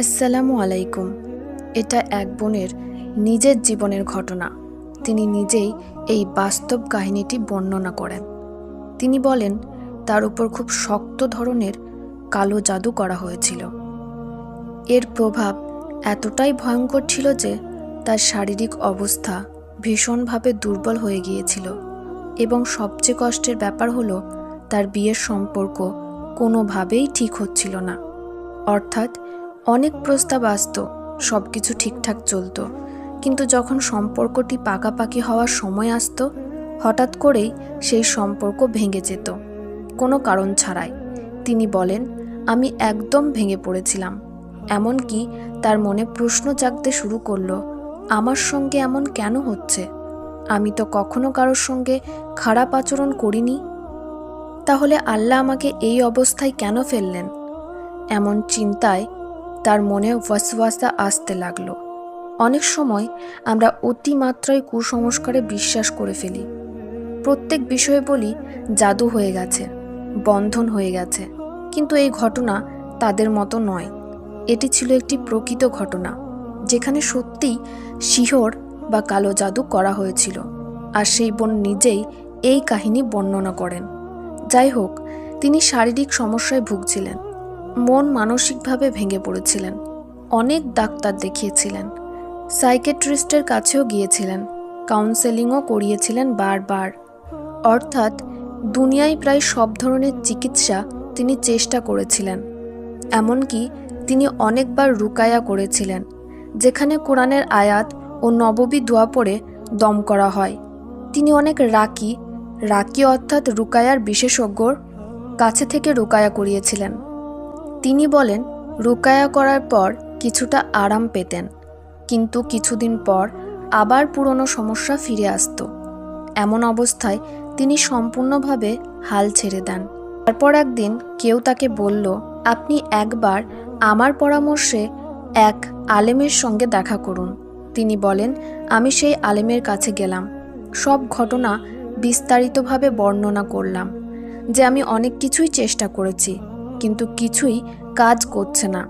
আসসালামু আলাইকুম। এটা এক বোনের নিজের জীবনের ঘটনা। তিনি নিজেই এই বাস্তব কাহিনীটি বর্ণনা করেন। তিনি বলেন, তার উপর খুব শক্ত ধরনের কালো জাদু করা হয়েছিল। এর প্রভাব এতটাই ভয়ঙ্কর ছিল যে তার শারীরিক অবস্থা ভীষণভাবে দুর্বল হয়ে গিয়েছিল এবং সবচেয়ে কষ্টের ব্যাপার হলো তার বিয়ের সম্পর্ক কোনোভাবেই ঠিক হচ্ছিল না। অর্থাৎ অনেক প্রস্তাব আসতো সব কিছু ঠিকঠাক চলতো। কিন্তু যখন সম্পর্কটি পাকাপাকি হওয়ার সময় আসতো, হঠাৎ করেই সেই সম্পর্ক ভেঙে যেত। কোনো কারণ ছাড়াই। তিনি বলেন, আমি একদম ভেঙে পড়েছিলাম। এমনকি তার মনে প্রশ্ন জাগতে শুরু করল, আমার সঙ্গে এমন কেন হচ্ছে? আমি তো কখনো কারোর সঙ্গে খারাপ আচরণ করিনি। তাহলে আল্লাহ আমাকে এই অবস্থায় কেন ফেললেন? এমন চিন্তায় তার মনে ওয়াসওয়াসা আসতে লাগল। অনেক সময় আমরা অতিমাত্রায় কুসংস্কারে বিশ্বাস করে ফেলি। প্রত্যেক বিষয়ে বলি, জাদু হয়ে গেছে, বন্ধন হয়ে গেছে। কিন্তু এই ঘটনা তাদের মতো নয়। এটি ছিল একটি প্রকৃত ঘটনা, যেখানে সত্যিই শিহর বা কালো জাদু করা হয়েছিল, আর সেই বোন নিজেই এই কাহিনী বর্ণনা করেন। যাই হোক, তিনি শারীরিক সমস্যায় ভুগছিলেন। মন মানসিকভাবে ভেঙে পড়েছিলেন। অনেক ডাক্তার দেখিয়েছিলেন। সাইকেট্রিস্টের কাছেও গিয়েছিলেন। কাউন্সেলিংও করিয়েছিলেন বারবার। অর্থাৎ দুনিয়ায় প্রায় সব ধরনের চিকিৎসা তিনি চেষ্টা করেছিলেন। এমনকি তিনি অনেকবার রুকায়া করেছিলেন, যেখানে কোরআনের আয়াত ও নববী দোয়া পড়ে দম করা হয়। তিনি অনেক রাকি রাকি অর্থাৎ রুকায়ার বিশেষজ্ঞর কাছে থেকে রুকায়া করিয়েছিলেন। তিনি বলেন, রুকায়া করার পর কিছুটা আরাম পেতেন, কিন্তু কিছুদিন পর আবার পুরনো সমস্যা ফিরে আসত। এমন অবস্থায় তিনি সম্পূর্ণভাবে হাল ছেড়ে দেন। তারপর একদিন কেউ তাকে বলল, আপনি একবার আমার পরামর্শে এক আলেমের সঙ্গে দেখা করুন। তিনি বলেন, আমি সেই আলেমের কাছে গেলাম। সব ঘটনা বিস্তারিতভাবে বর্ণনা করলাম, যে আমি অনেক কিছুই চেষ্টা করেছি। কিন্তু কিছুই কাজ করছে না।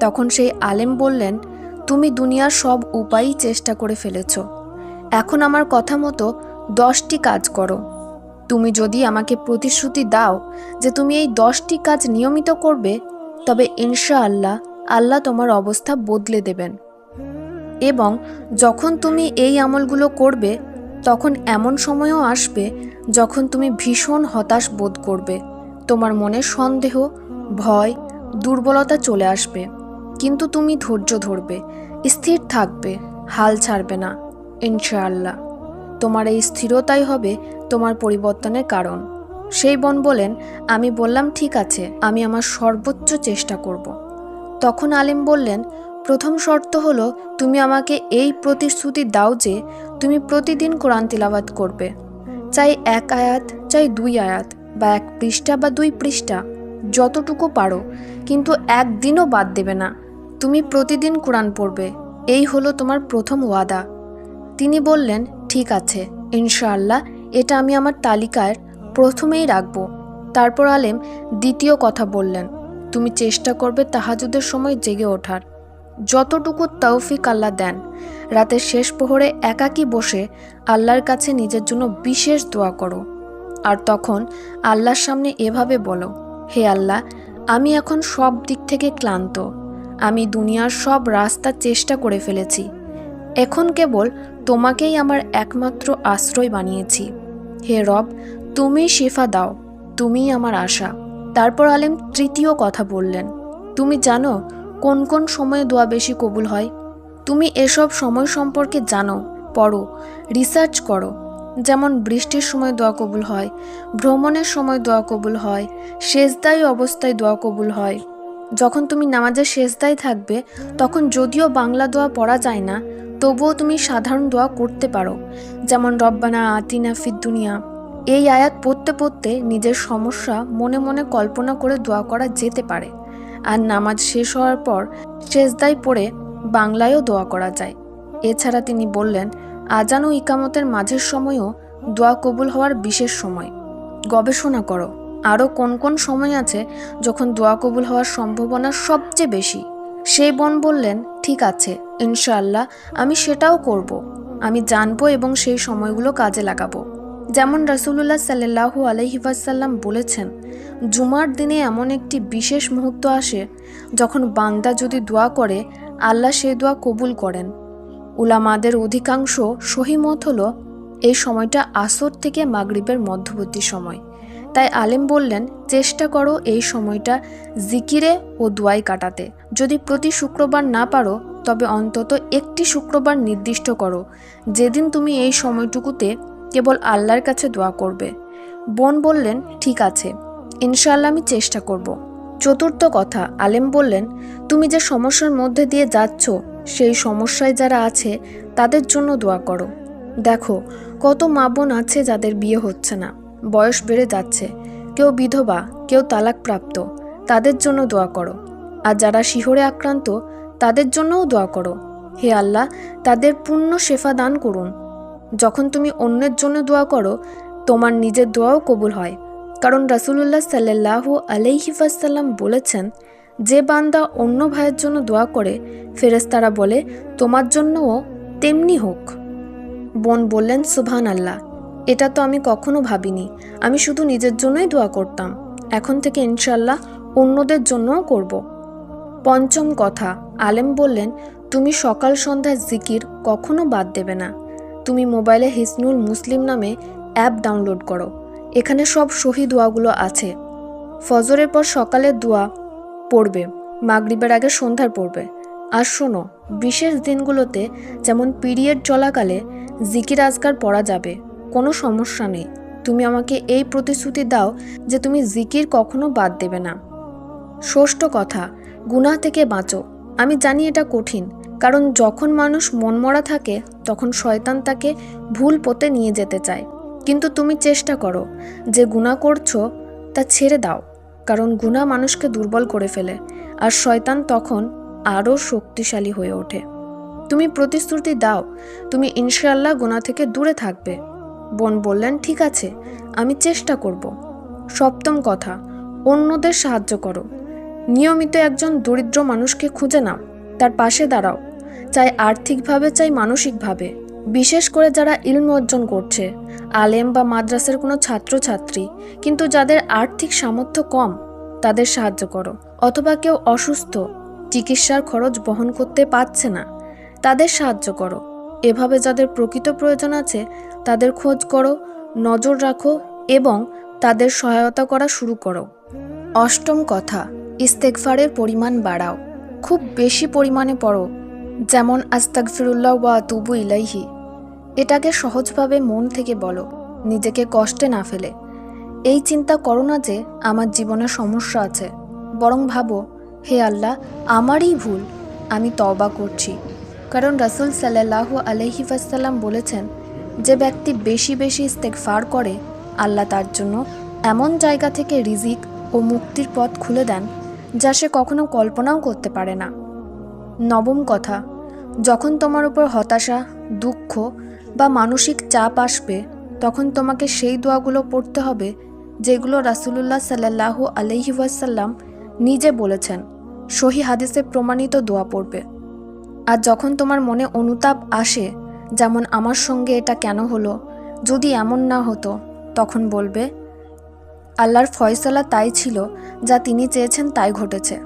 তখন সেই আলেম বললেন, তুমি দুনিয়ার সব উপায়ই চেষ্টা করে ফেলেছ। এখন আমার কথা মতো দশটি কাজ করো। তুমি যদি আমাকে প্রতিশ্রুতি দাও যে তুমি এই দশটি কাজ নিয়মিত করবে, তবে ইনশাআল্লাহ আল্লাহ তোমার অবস্থা বদলে দেবেন। এবং যখন তুমি এই আমলগুলো করবে, তখন এমন সময়ও আসবে যখন তুমি ভীষণ হতাশ বোধ করবে। তোমার মনে সন্দেহ, ভয়, দুর্বলতা চলে আসবে। কিন্তু তুমি ধৈর্য ধরবে, স্থির থাকবে, হাল ছাড়বে না, ইনশাআল্লাহ। তোমার এই স্থিরতাই হবে তোমার পরিবর্তনের কারণ। সেই বোন বলেন, আমি বললাম, ঠিক আছে, আমি আমার সর্বোচ্চ চেষ্টা করব। তখন আলিম বললেন, প্রথম শর্ত হলো, তুমি আমাকে এই প্রতিশ্রুতি দাও যে, তুমি প্রতিদিন কোরআন তিলাবাত করবে। চাই এক আয়াত, চাই দুই আয়াত বা এক পৃষ্ঠা বা দুই পৃষ্ঠা, যতটুকু পারো। কিন্তু একদিনও বাদ দেবে না। তুমি প্রতিদিন কোরআন পড়বে। এই হলো তোমার প্রথম ওয়াদা। তিনি বললেন, ঠিক আছে, ইনশাআল্লাহ, এটা আমি আমার তালিকায় প্রথমেই রাখব। তারপর আলেম দ্বিতীয় কথা বললেন, তুমি চেষ্টা করবে তাহাজুদের সময় জেগে ওঠার। যতটুকু তৌফিক আল্লাহ দেন, রাতের শেষ প্রহরে একাকী বসে আল্লাহর কাছে নিজের জন্য বিশেষ দোয়া করো। আর তখন আল্লাহর সামনে এভাবে বলো, হে আল্লাহ, আমি এখন সব দিক থেকে ক্লান্ত। আমি দুনিয়ার সব রাস্তা চেষ্টা করে ফেলেছি। এখন কেবল তোমাকেই আমার একমাত্র আশ্রয় বানিয়েছি। হে রব, তুমি শেফা দাও, তুমিই আমার আশা। তারপর আলেম তৃতীয় কথা বললেন, তুমি জানো কোন কোন সময়ে দোয়া বেশি কবুল হয়? তুমি এসব সময় সম্পর্কে জানো, পড়ো, রিসার্চ করো যেমন বৃষ্টির সময় দোয়া কবুল হয়, ভ্রমণের সময় দোয়া কবুল হয় শেষদায়ী অবস্থায় দোয়া কবুল হয়। যখন তুমি নামাজের শেষদায় থাকবে, তখন যদিও বাংলা দোয়া পড়া যায় না, তবুও তুমি সাধারণ দোয়া করতে পারো, যেমন রব্বানা আতিনা ফিদ্দুনিয়া এই আয়াত পড়তে পড়তে নিজের সমস্যা মনে মনে কল্পনা করে দোয়া করা যেতে পারে। আর নামাজ শেষ হওয়ার পর শেষদায় পড়ে বাংলায়ও দোয়া করা যায়। এছাড়া তিনি বললেন আজান ও ইকামতের মাঝের সময়ও দোয়া কবুল হওয়ার বিশেষ সময়। গবেষণা করো। আরও কোন কোন সময় আছে যখন দোয়া কবুল হওয়ার সম্ভাবনা সবচেয়ে বেশি? সেই বোন বললেন, ঠিক আছে, ইনশাআল্লাহ, আমি সেটাও করব। আমি জানব এবং সেই সময়গুলো কাজে লাগাবো। যেমন রাসুলুল্লাহ সাল্লাহু আলহিবাসাল্লাম বলেছেন, জুমার দিনে এমন একটি বিশেষ মুহূর্ত আসে যখন বান্দা যদি দোয়া করে, আল্লাহ সেই দোয়া কবুল করেন। উলামাদের অধিকাংশ সহিমত হলো এই সময়টা আসর থেকে মাগরিবের মধ্যবর্তী সময়। তাই আলেম বললেন, চেষ্টা করো এই সময়টা জিকিরে ও দোয়াই কাটাতে। যদি প্রতি শুক্রবার না পারো, তবে অন্তত একটি শুক্রবার নির্দিষ্ট করো। যেদিন তুমি এই সময়টুকুতে কেবল আল্লাহর কাছে দোয়া করবে। বোন বললেন, ঠিক আছে, ইনশাআল্লাহ আমি চেষ্টা করব। চতুর্থ কথা, আলেম বললেন, তুমি যে সমস্যার মধ্যে দিয়ে যাচ্ছ সেই সমস্যায় যারা আছে, তাদের জন্য দোয়া করো। দেখো, কত মা বোন আছে যাদের বিয়ে হচ্ছে না। বয়স বেড়ে যাচ্ছে। কেউ বিধবা, কেউ তালাকপ্রাপ্ত। তাদের জন্য দোয়া করো। আর যারা শিহরে আক্রান্ত, তাদের জন্যও দোয়া করো। হে আল্লাহ, তাদের পূর্ণ শেফা দান করুন। যখন তুমি অন্যের জন্য দোয়া করো, তোমার নিজের দোয়াও কবুল হয়। কারণ রাসুলুল্লাহ সাল্লাহ আলাইহিফাসাল্লাম বলেছেন যে বান্দা অন্য ভাইয়ের জন্য দোয়া করে ফেরেস্তারা বলে, তোমার জন্যও তেমনি হোক। বোন বললেন সুবহান আল্লাহ এটা তো আমি কখনো ভাবিনি। আমি শুধু নিজের জন্যই দোয়া করতাম। এখন থেকে ইনশাল্লাহ অন্যদের জন্যও করব। পঞ্চম কথা, আলেম বললেন, তুমি সকাল সন্ধ্যা জিকির কখনো বাদ দেবে না। তুমি মোবাইলে হিসনুল মুসলিম নামে অ্যাপ ডাউনলোড করো। এখানে সব শহীদ দোয়াগুলো আছে। ফজরের পর সকালের দোয়া পড়বে। মাগরিবের আগে সন্ধ্যার পড়বে। আর শোনো, বিশেষ দিনগুলোতে যেমন পিরিয়ড চলাকালে জিকির আজকার পড়া যাবে, কোনো সমস্যা নেই। তুমি আমাকে এই প্রতিশ্রুতি দাও যে তুমি জিকির কখনো বাদ দেবে না। ষষ্ঠ কথা, গুনাহ থেকে বাঁচো। আমি জানি এটা কঠিন, কারণ যখন মানুষ মনমরা থাকে, তখন শয়তান তাকে ভুল পথে নিয়ে যেতে চায়। কিন্তু তুমি চেষ্টা করো, যে গুণা করছ, তা ছেড়ে দাও। কারণ গুণা মানুষকে দুর্বল করে ফেলে, আর শয়তান তখন আরও শক্তিশালী হয়ে ওঠে। তুমি প্রতিশ্রুতি দাও, তুমি ইনশাল্লাহ গুণা থেকে দূরে থাকবে। বোন বললেন, ঠিক আছে, আমি চেষ্টা করব। সপ্তম কথা, অন্যদের সাহায্য করো। নিয়মিত একজন দরিদ্র মানুষকে খুঁজে নাও, তার পাশে দাঁড়াও। চাই আর্থিকভাবে, চাই মানসিকভাবে। বিশেষ করে যারা ইলম অর্জন করছে, আলেম বা মাদ্রাসার কোনো ছাত্রছাত্রী, কিন্তু যাদের আর্থিক সামর্থ্য কম, তাদের সাহায্য করো। অথবা কেউ অসুস্থ, চিকিৎসার খরচ বহন করতে পারছে না, তাদের সাহায্য করো। এভাবে যাদের প্রকৃত প্রয়োজন আছে, তাদের খোঁজ করো, নজর রাখো এবং তাদের সহায়তা করা শুরু করো। অষ্টম কথা ইস্তেকফারের পরিমাণ বাড়াও। খুব বেশি পরিমাণে পড়ো, যেমন আস্তাকফিরুল্লাহ ওয়া তুবু ইলাইহি। এটাকে সহজভাবে মন থেকে বলো, নিজেকে কষ্টে না ফেলে। এই চিন্তা করো না যে আমার জীবনে সমস্যা আছে। বরং ভাবো, হে আল্লাহ, আমারই ভুল, আমি তওবা করছি। কারণ রাসুল সাল্লাহ আলহিফাসাল্লাম বলেছেন, যে ব্যক্তি বেশি বেশি ইস্তেকফার করে, আল্লাহ তার জন্য এমন জায়গা থেকে রিজিক ও মুক্তির পথ খুলে দেন, যা সে কখনো কল্পনাও করতে পারে না। নবম কথা, যখন তোমার উপর হতাশা, দুঃখ বা মানসিক চাপ আসবে, তখন তোমাকে সেই দোয়াগুলো পড়তে হবে, যেগুলো রাসুলুল্লাহ সাল্লাহ আলহি ওয়াসাল্লাম নিজে বলেছেন। সহি হাদিসে প্রমাণিত দোয়া পড়বে। আর যখন তোমার মনে অনুতাপ আসে, যেমন আমার সঙ্গে এটা কেন হলো, যদি এমন না হতো, তখন বলবে, আল্লাহর ফয়সলা তাই ছিল, যা তিনি চেয়েছেন তাই ঘটেছে।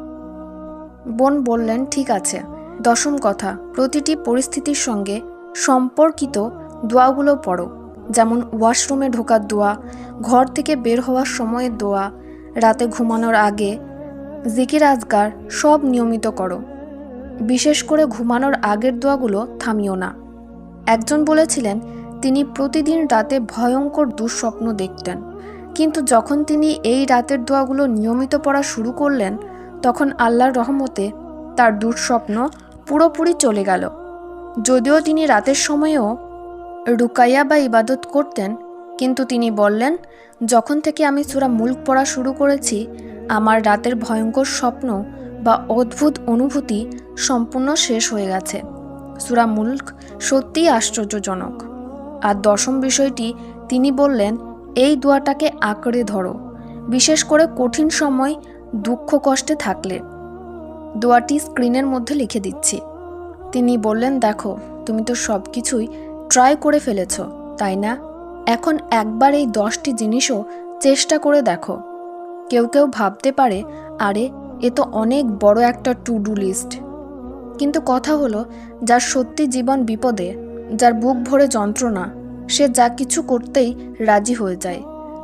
বোন বললেন, ঠিক আছে। দশম কথা, প্রতিটি পরিস্থিতির সঙ্গে সম্পর্কিত দোয়াগুলো পড়ো, যেমন ওয়াশরুমে ঢোকার দোয়া, ঘর থেকে বের হওয়ার সময়ের দোয়া, রাতে ঘুমানোর আগে, জিকির আজগার সব নিয়মিত করো। বিশেষ করে ঘুমানোর আগের দোয়াগুলো থামিও না। একজন বলেছিলেন, তিনি প্রতিদিন রাতে ভয়ঙ্কর দুঃস্বপ্ন দেখতেন। কিন্তু যখন তিনি এই রাতের দোয়াগুলো নিয়মিত পড়া শুরু করলেন, তখন আল্লাহর রহমতে তার দুঃস্বপ্ন পুরোপুরি চলে গেল। যদিও তিনি রাতের সময়েও রুকাইয়া বা ইবাদত করতেন, কিন্তু তিনি বললেন, যখন থেকে আমি সুরা মুল্ক পড়া শুরু করেছি, আমার রাতের ভয়ঙ্কর স্বপ্ন বা অদ্ভুত অনুভূতি সম্পূর্ণ শেষ হয়ে গেছে। সুরা মুল্ক সত্যিই আশ্চর্যজনক। আর দশম বিষয়টি, তিনি বললেন, এই দোয়াটাকে আঁকড়ে ধরো, বিশেষ করে কঠিন সময় দুঃখ কষ্টে থাকলে। দোয়াটি স্ক্রিনের মধ্যে লিখে দিচ্ছি। তিনি বললেন, দেখো, তুমি তো সব কিছুই ট্রাই করে ফেলেছ, তাই না? এখন একবার এই দশটি জিনিসও চেষ্টা করে দেখো। কেউ কেউ ভাবতে পারে, আরে, এ তো অনেক বড় একটা টু ডু লিস্ট কিন্তু কথা হলো, যার সত্যি জীবন বিপদে, যার বুক ভরে যন্ত্রণা, সে যা কিছু করতেই রাজি হয়ে যায়।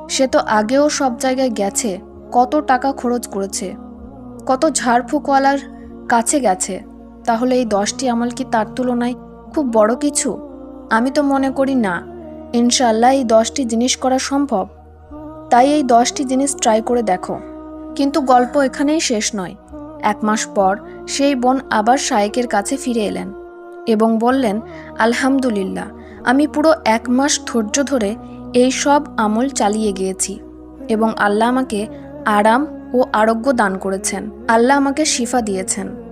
সে তো আগেও সব জায়গায় গেছে, কত টাকা খরচ করেছে, কত ঝাড়ফুঁকওয়ালার কাছে গেছে। তাহলে এই দশটি আমল কি তার তুলনায় খুব বড় কিছু? আমি তো মনে করি না। ইনশাল্লাহ এই দশটি জিনিস করা সম্ভব। তাই এই দশটি জিনিস ট্রাই করে দেখো। কিন্তু গল্প এখানেই শেষ নয়। এক মাস পর সেই বোন আবার শায়েকের কাছে ফিরে এলেন এবং বললেন, আলহামদুলিল্লাহ, আমি পুরো এক মাস ধৈর্য ধরে এই সব আমল চালিয়ে গিয়েছি এবং আল্লাহ আমাকে আরাম ও আরোগ্য দান করেছেন। আল্লাহ আমাকে শিফা দিয়েছেন।